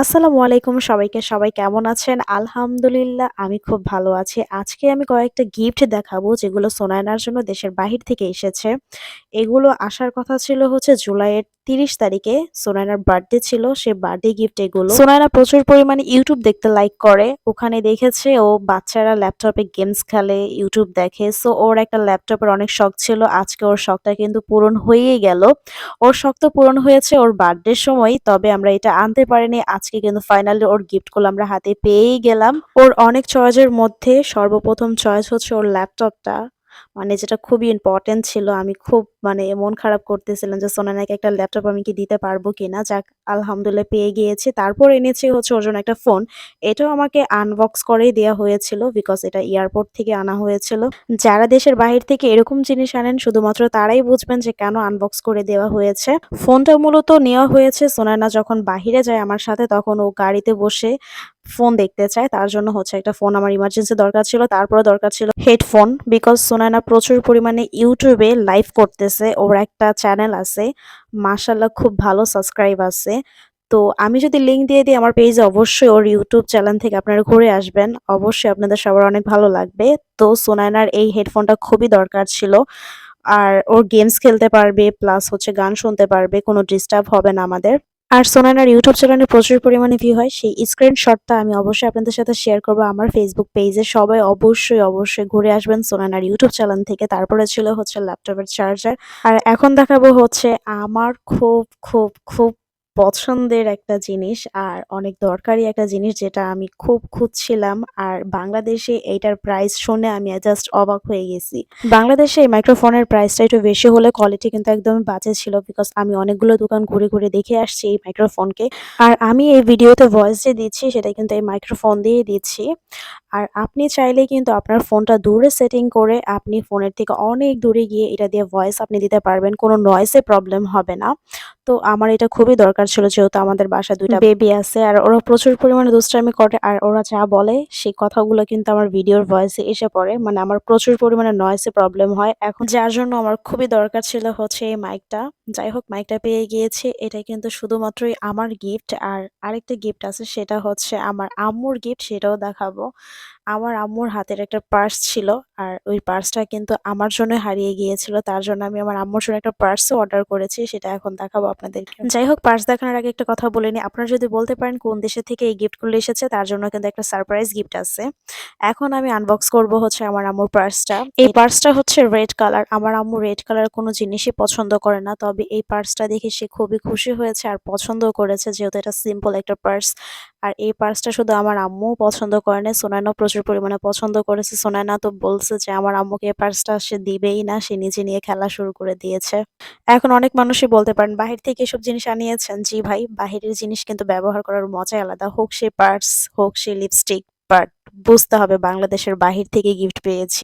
আসসালামু আলাইকুম সবাইকে। সবাই কেমন আছেন? আলহামদুলিল্লাহ, আমি খুব ভালো আছি। আজকে আমি কয়েকটা গিফট দেখাবো, যেগুলো সোনায়নার জন্য দেশের বাহির থেকে এসেছে। এগুলো আসার কথা ছিল হচ্ছে জুলাইয়ের ৩০ তারিখে। সোনায়নার বার্থডে ছিল। সে বার্থডে গিফট এগুলো। সোনায়না প্রচুর পরিমাণে ইউটিউব দেখতে লাইক করে। ওখানে দেখেছে ও বাচ্চারা ল্যাপটপে গেমস খেলে, ইউটিউব দেখে। সো ওর একটা ল্যাপটপের অনেক শখ ছিল। আজকে ওর শখটা কিন্তু পূরণ হয়েই গেল। ওর শখ তো পূরণ হয়েছে ওর বার্থডের সময়। তবে আমরা এটা আনতে পারিনি। আজকে কিন্তু ফাইনালি ওর গিফটগুলো আমরা হাতে পেয়েই গেলাম। ওর অনেক চয়েসের মধ্যে সর্বপ্রথম চয়েস হচ্ছে ওর ল্যাপটপটা। মানে যেটা খুবই ইম্পোর্টেন্ট ছিল। আমি খুব মানে মন খারাপ করতেছিলাম যে সোনানাকে একটা ল্যাপটপ আমি কি দিতে পারব কিনা। যাক, আলহামদুলিল্লাহ পেয়ে গিয়েছি। তারপর এনেছি হচ্ছে ওর জন্য একটা ফোন। এটাও আমাকে আনবক্স করেই দেওয়া হয়েছিল বিকজ এটা এয়ারপোর্ট থেকে আনা হয়েছিল। যারা দেশের বাহির থেকে এরকম জিনিস আনেন, শুধুমাত্র তারাই বুঝবেন যে কেন আনবক্স করে দেওয়া হয়েছে। ফোনটা মূলত নেওয়া হয়েছে সোনায়না যখন বাহিরে যায় আমার সাথে, তখন ও গাড়িতে বসে ফোন দেখতে চায়। তার জন্য হচ্ছে একটা ফোন আমার ইমার্জেন্সি দরকার ছিল। তারপরে দরকার ছিল হেডফোন বিকজ সোনায়না প্রচুর পরিমাণে ইউটিউবে লাইভ করতেছে। ওর একটা চ্যানেল আছে। মাশাআল্লাহ খুব ভালো সাবস্ক্রাইব আছে। তো আমি যদি লিঙ্ক দিয়ে দিই, আমার পেজে অবশ্যই ওর ইউটিউব চ্যানেল থেকে আপনারা ঘুরে আসবেন। অবশ্যই আপনাদের সবার অনেক ভালো লাগবে। তো সোনায়নার এই হেডফোনটা খুবই দরকার ছিল। আর ওর গেমস খেলতে পারবে প্লাস হচ্ছে গান শুনতে পারবে। কোনো ডিস্টার্ব হবে না আমাদের। আর সোনানার ইউটিউব চ্যানেলে প্রচুর পরিমাণে ভিউ হয়। সেই স্ক্রিনশটটা আমি অবশ্যই আপনাদের সাথে শেয়ার করব আমার ফেসবুক পেজে। সবাই অবশ্যই, অবশ্যই ঘুরে আসবেন সোনানার ইউটিউব চ্যানেল থেকে। তারপরে ছিল হচ্ছে ল্যাপটপের চার্জার। আর এখন দেখাবো হচ্ছে আমার খুব, খুব, খুব পছন্দের একটা জিনিস আর অনেক দরকারি একটা জিনিস যেটা আমি খুব খুঁজছিলাম। আর বাংলাদেশে এইটার প্রাইস শুনে আমি জাস্ট অবাক হয়ে গেছি। বাংলাদেশে এই মাইক্রোফোনের প্রাইসটা একটু বেশি হলে কোয়ালিটি কিন্তু একদমই বাজে ছিল বিকজ আমি অনেকগুলো দোকান ঘুরে, ঘুরে দেখে আসছি এই মাইক্রোফোনকে। আর আমি এই ভিডিওতে ভয়েস যে দিচ্ছি সেটা কিন্তু এই মাইক্রোফোন দিয়েই দিচ্ছি। আর আপনি চাইলে কিন্তু আপনার ফোনটা দূরে সেটিং করে আপনি ফোনের থেকে অনেক দূরে গিয়ে এটা দিয়ে ভয়েস আপনি দিতে পারবেন। কোনো নয়েসে প্রবলেম হবে না। তো আমার এটা খুবই দরকার ছিল যেহেতু আমাদের বাসায় ২ টা বেবি আছে আর ওরা প্রচুর পরিমাণে দুষ্টামি করে আর ওরা যা বলে সেই কথাগুলো কিন্তু আমার ভিডিওর ভয়েসে এসে পড়ে। মানে আমার প্রচুর পরিমাণে নয়েজে প্রবলেম হয়। এখন যার জন্য আমার খুবই দরকার ছিল হচ্ছে এই মাইকটা। যাই হোক মাইকটা পেয়ে গিয়েছি। এটা কিন্তু শুধুমাত্রই আমার গিফট। আর আরেকটা গিফট আছে সেটা হচ্ছে আমার আম্মুর গিফট সেটাও দেখাবো। আমার আম্মুর হাতের একটা পার্স ছিল। আর ওই পার্সটা কিন্তু আমার জন্য হারিয়ে গিয়েছিল। তার জন্য আমি আমার আম্মুর জন্য একটা পার্সও অর্ডার করেছি। সেটা এখন দেখাবো আপনাদেরকে। যাই হোক পার্স দেখানোর আগে একটা কথা বলে নিই। আপনারা যদি বলতে পারেন কোন দেশে থেকে এই গিফটগুলো এসেছে তার জন্য কিন্তু একটা সারপ্রাইজ গিফট আছে। এখন আমি আনবক্স করব হচ্ছে আমার আম্মুর পার্সটা। এই পার্সটা হচ্ছে রেড কালার। আমার আম্মু রেড কালার কোনো জিনিসই পছন্দ করে না। তবে এই পার্সটা দেখে সে খুবই খুশি হয়েছে আর পছন্দও করেছে যেহেতু এটা সিম্পল একটা পার্স। আর এই পার্সটা শুধু আমার আম্মুও পছন্দ করে নাই সোনায়নাও প্রচুর পরিমাণে পছন্দ করেছে। সোনায়না তো বলছে যে আমার আম্মুকে পার্সটা সে দিবেই না। সে নিজে নিয়ে খেলা শুরু করে দিয়েছে। এখন অনেক মানুষই বলতে পারেন বাহির থেকে এসব জিনিস আনিয়েছেন। জি ভাই বাহিরের জিনিস কিন্তু ব্যবহার করার মজাই আলাদা। হোক সে পার্স, হোক সে লিপস্টিক বাট বুঝতে হবে বাংলাদেশের বাহির থেকে গিফট পেয়েছি।